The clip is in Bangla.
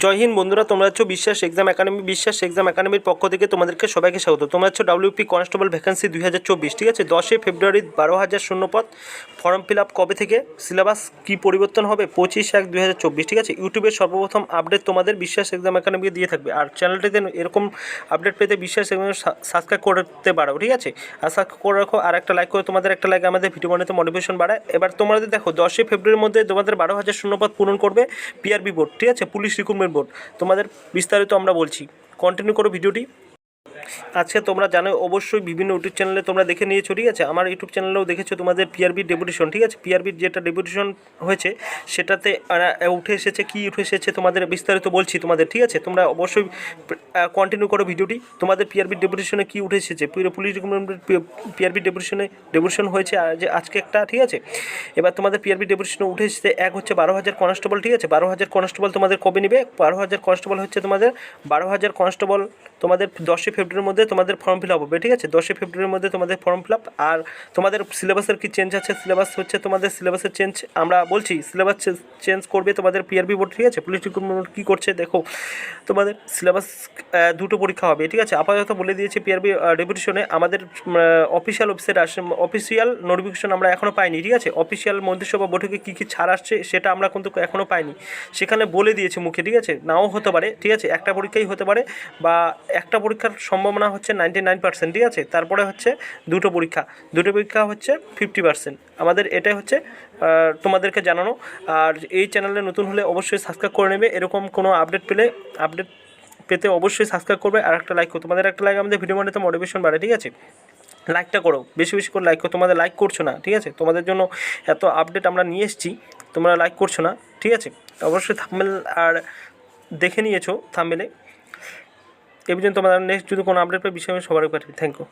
জয় হিন্দ বন্ধুরা, তোমরা হচ্ছে বিশ্বাস এক্সাম একাডেমি, বিশ্বাস এক্সাম একাডেমির পক্ষ থেকে তোমাদেরকে সবাইকে স্বাগত। তোমরা হচ্ছে ডাব্লিউপি কনস্টেবল ভ্যাকেন্সি দুই হাজার চব্বিশ, ঠিক আছে? দশই ফেব্রুয়ারি বারো হাজার শূন্যপদ ফর্ম ফিল আপ কবে থেকে? সিলেবাস কী পরিবর্তন হবে? পঁচিশ এক দুই ঠিক আছে? ইউটিউবের সর্বপ্রথম আপডেট তোমাদের বিশ্বাস এক্সাম একাডেমিকে দিয়ে থাকবে। আর চ্যানেলটিতে এরকম আপডেট পেতে বিশ্বাস এক্সাম সাবস্ক্রাইব করতে পারো, ঠিক আছে? আর সাবস্ক্রাইব করে রাখো, আর একটা লাইক করে তোমাদের একটা লাইক আমাদের ভিডিও বানাতে মোটিভেশন বাড়ায়। এবার তোমাদের দেখো, দশই ফেব্রুয়ারির মধ্যে তোমাদের বারো হাজার শূন্যপদ পূরণ করবে পিআরবি বোর্ড ঠিক আছে? পুলিশ রিক্রুটমেন্ট বোর্ড তোমাদের বিস্তারিত আমরা বলছি। কন্টিনিউ করো ভিডিওটি। আজকে তোমরা জানো, অবশ্যই বিভিন্ন ইউটিউব চ্যানেলে তোমরা দেখে নিয়েছো, ঠিক আছে? আমার ইউটিউব চ্যানেলেও দেখেছ তোমাদের পিআরবি ডেপুটেশন ঠিক আছে? পিআরবির যেটা ডেপুটেশন হয়েছে, সেটাতে উঠে এসেছে, কি উঠে এসেছে তোমাদের বিস্তারিত বলছি তোমাদের, ঠিক আছে? তোমরা অবশ্যই কন্টিনিউ করো ভিডিওটি। তোমাদের পিআরবি ডেপুটেশনে কি উঠে এসেছে? পুলিশ পিআরবি ডেপুটেশনে ডেপুটেশন হয়েছে যে আজকে একটা, ঠিক আছে? এবার তোমাদের পিআরবি ডেপুটেশনে উঠে এসেছে, এক হচ্ছে বারো হাজার কনস্টেবল ঠিক আছে? বারো হাজার কনস্টেবল তোমাদের কবে নেবে? বারো হাজার কনস্টেবল হচ্ছে তোমাদের বারো হাজার কনস্টেবল তোমাদের দশই ফেব্রুয়ারির মধ্যে তোমাদের ফর্ম ফিল আপ হবে, ঠিক আছে? দশই ফেব্রুয়ারির মধ্যে তোমাদের ফর্ম ফিল আপ আর তোমাদের সিলেবাসের কি চেঞ্জ আছে? সিলেবাস হচ্ছে তোমাদের সিলেবাসের চেঞ্জ আমরা বলছি সিলেবাস চেঞ্জ করবে তোমাদের পিআরবি বোর্ড ঠিক আছে? পুলিশ রিক্রুটমেন্ট কী করছে দেখো, তোমাদের সিলেবাস দুটো পরীক্ষা হবে, ঠিক আছে? আপাতত বলে দিয়েছে পিআরবি ডেপুটেশনে আমাদের অফিসিয়াল ওয়েবসাইট আসে অফিসিয়াল নোটিফিকেশন আমরা এখনও পাইনি, ঠিক আছে? অফিসিয়াল মন্ত্রিসভা বৈঠকে কী কী ছাড় আসছে সেটা আমরা কিন্তু এখনও পাইনি। সেখানে বলে দিয়েছে মুখে, ঠিক আছে? নাও হতে পারে, ঠিক আছে? একটা পরীক্ষাই হতে পারে, বা একটা পরীক্ষার সম্ভাবনা হচ্ছে নাইনটি নাইন পার্সেন্ট ঠিক আছে? তারপরে হচ্ছে দুটো পরীক্ষা। দুটো পরীক্ষা হচ্ছে ফিফটি পার্সেন্ট আমাদের এটাই হচ্ছে তোমাদেরকে জানানো। আর এই চ্যানেলে নতুন হলে অবশ্যই সাবস্ক্রাইব করে নেবে। এরকম কোনো আপডেট পেলে আপডেট পেতে অবশ্যই সাবস্ক্রাইব করবে। আর একটা লাইক করো। তোমাদের একটা লাইক আমাদের ভিডিও বানাতে মোটিভেশন বাড়ে, ঠিক আছে? লাইকটা করো। বেশি বেশি করে লাইক করো। তোমাদের লাইক করছ না, ঠিক আছে? তোমাদের জন্য এত আপডেট আমরা নিয়ে এসেছি, তোমরা লাইক করছ না, ঠিক আছে? অবশ্যই থাম্বেল আর দেখে নিয়েছো থাম্বেলে এই পর্যন্ত তোমাদের নেক্সট যদি কোনো আপডেট পাই বিষয়ে আমি সবার পাঠিয়ে থ্যাংক ইউ